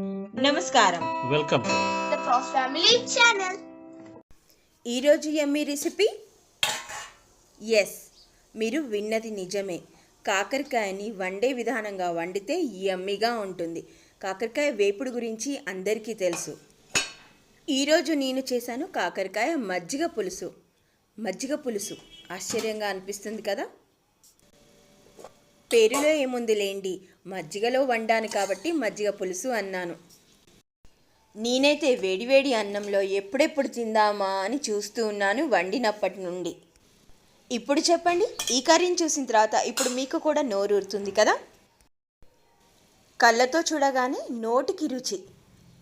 నమస్కారం. Welcome. Family channel. ఈరోజు ఎమ్మి recipe yes మీరు విన్నది నిజమే. కాకరకాయని వండే విధానంగా వండితే యమ్మిగా ఉంటుంది. కాకరకాయ వేపుడు గురించి అందరికీ తెలుసు. ఈరోజు నేను చేశాను కాకరకాయ మజ్జిగ పులుసు. మజ్జిగ పులుసు. ఆశ్చర్యంగా అనిపిస్తుంది కదా? పేరులో ఏముంది లేండి మజ్జిగలో వండాను కాబట్టి మజ్జిగ పులుసు అన్నాను. నేనైతే వేడివేడి అన్నంలో ఎప్పుడెప్పుడు తిందామా అని చూస్తూ ఉన్నాను వండినప్పటి నుండి. ఇప్పుడు చెప్పండి ఈ కర్రీని చూసిన తర్వాత ఇప్పుడు మీకు కూడా నోరూరుతుంది కదా? కళ్ళతో చూడగానే నోటికి రుచి.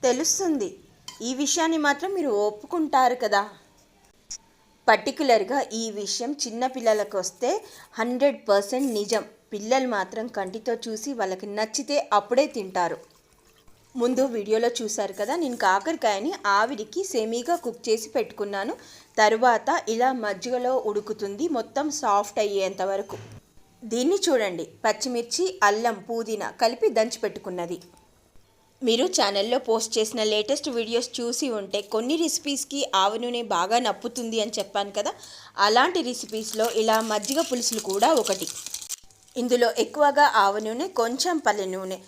తెలుస్తుంది. ఈ విషయాన్ని మాత్రం మీరు ఒప్పుకుంటారు కదా? పర్టికులర్గా ఈ విషయం చిన్నపిల్లలకు వస్తే హండ్రెడ్ పర్సెంట్ నిజం. పిల్లలు మాత్రం కంటితో చూసి వాళ్ళకి నచ్చితే అప్పుడే తింటారు. ముందు వీడియోలో చూశారు కదా నేను కాకరకాయని ఆవిరికి సెమీగా కుక్ చేసి పెట్టుకున్నాను. తరువాత ఇలా మజ్జిగలో ఉడుకుతుంది మొత్తం సాఫ్ట్ అయ్యేంత వరకు. దీన్ని చూడండి పచ్చిమిర్చి అల్లం పుదీనా కలిపి దంచి పెట్టుకున్నది. మీరు ఛానల్లో పోస్ట్ చేసిన లేటెస్ట్ వీడియోస్ చూసి ఉంటే కొన్ని రెసిపీస్కి ఆవు నూనె బాగా నప్పుతుంది అని చెప్పాను కదా అలాంటి రెసిపీస్లో ఇలా మజ్జిగ పులుసులు కూడా ఒకటి. ఇందులో ఎక్కువగా ఆవ నూనె కొంచెం పల్లె నూనె.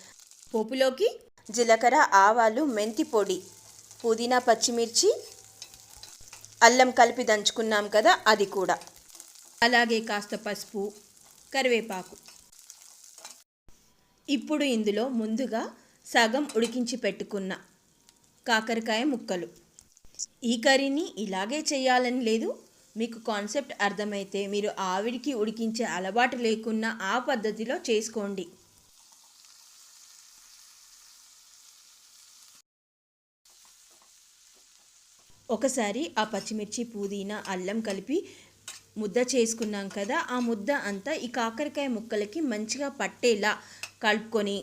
పోపులోకి జీలకర్ర ఆవాలు మెంతి పొడి పుదీనా పచ్చిమిర్చి అల్లం కలిపి దంచుకున్నాం కదా అది కూడా. అలాగే కాస్త పసుపు కరివేపాకు. ఇప్పుడు ఇందులో ముందుగా సగం ఉడికించి పెట్టుకున్న కాకరకాయ ముక్కలు. ఈ కర్రీని ఇలాగే చేయాలని లేదు మీకు కాన్సెప్ట్ అర్థమైతే మీరు ఆవిడికి ఉడికించే అలవాటు లేకున్నా ఆ పద్ధతిలో చేసుకోండి. ఒకసారి ఆ పచ్చిమిర్చి పుదీనా అల్లం కలిపి ముద్ద చేసుకున్నాం కదా ఆ ముద్ద అంతా ఈ కాకరకాయ ముక్కలకి మంచిగా పట్టేలా కలుపుకొని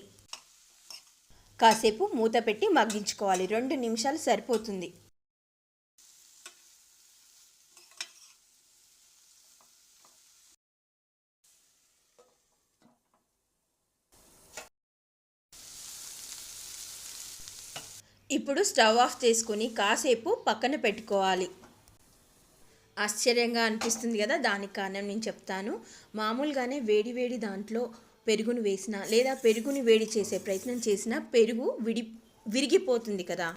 కాసేపు మూత పెట్టి మగ్గించుకోవాలి. రెండు నిమిషాలు సరిపోతుంది. ఇప్పుడు స్టవ్ ఆఫ్ చేసుకొని కాసేపు పక్కన పెట్టుకోవాలి. ఆశ్చర్యంగా అనిపిస్తుంది కదా దానికి కారణం నేను చెప్తాను. మామూలుగానే వేడి వేడి దాంట్లో పెరుగును వేసిన లేదా పెరుగుని వేడి చేసే ప్రయత్నం చేసినా పెరుగు విడి విరిగిపోతుంది కదా.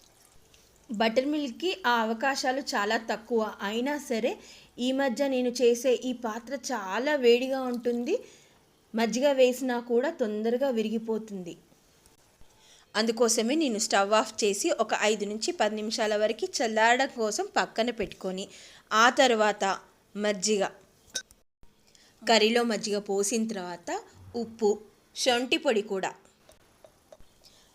బటర్ మిల్క్కి ఆ అవకాశాలు చాలా తక్కువ. అయినా సరే ఈ మధ్య నేను చేసే ఈ పాత్ర చాలా వేడిగా ఉంటుంది. మజ్జిగ వేసినా కూడా తొందరగా విరిగిపోతుంది. అందుకోసమే నేను స్టవ్ ఆఫ్ చేసి ఒక ఐదు నుంచి పది నిమిషాల వరకు చల్లారడం కోసం పక్కన పెట్టుకొని ఆ తర్వాత మజ్జిగ. కర్రీలో మజ్జిగ పోసిన తర్వాత ఉప్పు శొంఠి పొడి కూడా.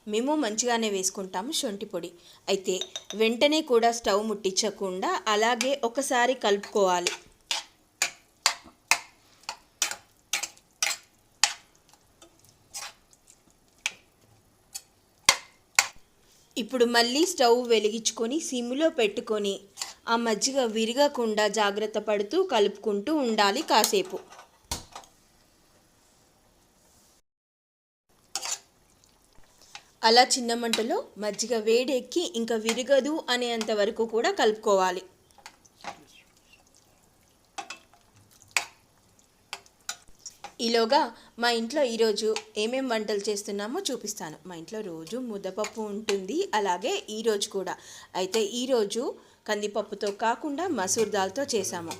మేము మంచిగానే వేసుకుంటాము శొంఠి పొడి. అయితే వెంటనే కూడా స్టవ్ ముట్టించకుండా అలాగే ఒకసారి కలుపుకోవాలి. ఇప్పుడు మళ్ళీ స్టవ్ వెలిగించుకొని సిమ్లో పెట్టుకొని ఆ మజ్జిగ విరగకుండా జాగ్రత్త పడుతూ కలుపుకుంటూ ఉండాలి కాసేపు. అలా చిన్న మంటలో మజ్జిగ వేడెక్కి ఇంకా విరగదు అనేంత వరకు కూడా కలుపుకోవాలి. ఈలోగా మా ఇంట్లో ఈరోజు ఏమేం వంటలు చేస్తున్నామో చూపిస్తాను. మా ఇంట్లో రోజు ముద్దపప్పు ఉంటుంది. అలాగే ఈరోజు కూడా. అయితే ఈరోజు కందిపప్పుతో కాకుండా మసూర్ దాల్తో చేశాము.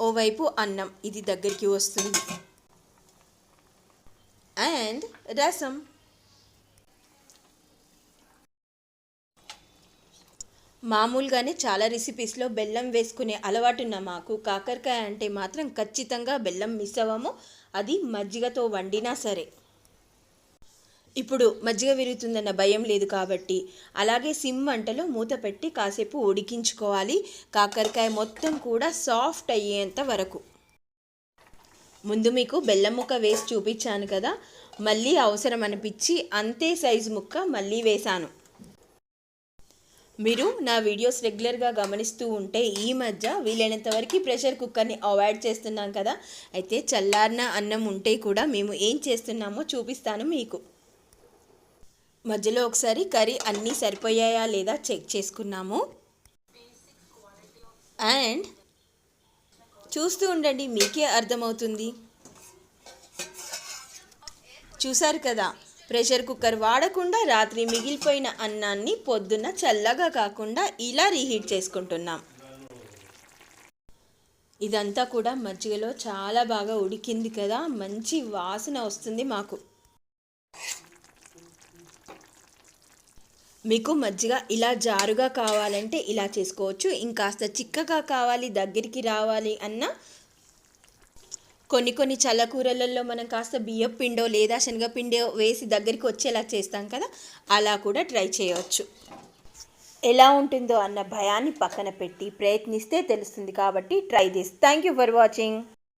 ఓవైపు అన్నం ఇది దగ్గరికి వస్తుంది. అండ్ రసం. మామూలుగానే చాలా రెసిపీస్లో బెల్లం వేసుకునే అలవాటున్న మాకు కాకరకాయ అంటే మాత్రం ఖచ్చితంగా బెల్లం మిస్ అవ్వము. అది మజ్జిగతో వండినా సరే. ఇప్పుడు మజ్జిగ విరుగుతుందన్న భయం లేదు కాబట్టి అలాగే సిమ్ వంటలో మూత పెట్టి కాసేపు ఉడికించుకోవాలి. కాకరకాయ మొత్తం కూడా సాఫ్ట్ అయ్యేంత వరకు. ముందు మీకు బెల్లం ముక్క వేసి చూపించాను కదా. మళ్ళీ అవసరం అనిపించి అంతే సైజు ముక్క మళ్ళీ వేశాను. మీరు నా వీడియోస్ రెగ్యులర్గా గమనిస్తూ ఉంటే ఈ మధ్య వీలైనంత వరకు ప్రెషర్ కుక్కర్ని అవాయిడ్ చేస్తున్నాం కదా. అయితే చల్లారిన అన్నం ఉంటే కూడా మేము ఏం చేస్తున్నామో చూపిస్తాను మీకు. మధ్యలో ఒకసారి కర్రీ అన్నీ సరిపోయాయా లేదా చెక్ చేసుకున్నాము. అండ్ చూస్తూ ఉండండి మీకే అర్థమవుతుంది. చూసారు కదా? ప్రెషర్ కుక్కర్ వాడకుండా రాత్రి మిగిలిపోయిన అన్నాన్ని పొద్దున్న చల్లగా కాకుండా ఇలా రీహీట్ చేసుకుంటున్నాం. ఇదంతా కూడా మజ్జిగలో చాలా బాగా ఉడికింది కదా మంచి వాసన వస్తుంది మాకు. మీకు మజ్జిగ ఇలా జారుగా కావాలంటే ఇలా చేసుకోవచ్చు ఇంకాస్త చిక్కగా కావాలి దగ్గరికి రావాలి అన్న కొన్ని కొన్ని చల్లకూరలలో మనం కాస్త బియ్యం పిండో లేదా శనగపిండో వేసి దగ్గరికి వచ్చేలా చేస్తాం కదా అలా కూడా ట్రై చేయవచ్చు ఎలా ఉంటుందో అన్న భయాన్ని పక్కన పెట్టి ప్రయత్నిస్తే తెలుస్తుంది కాబట్టి try this thank you for watching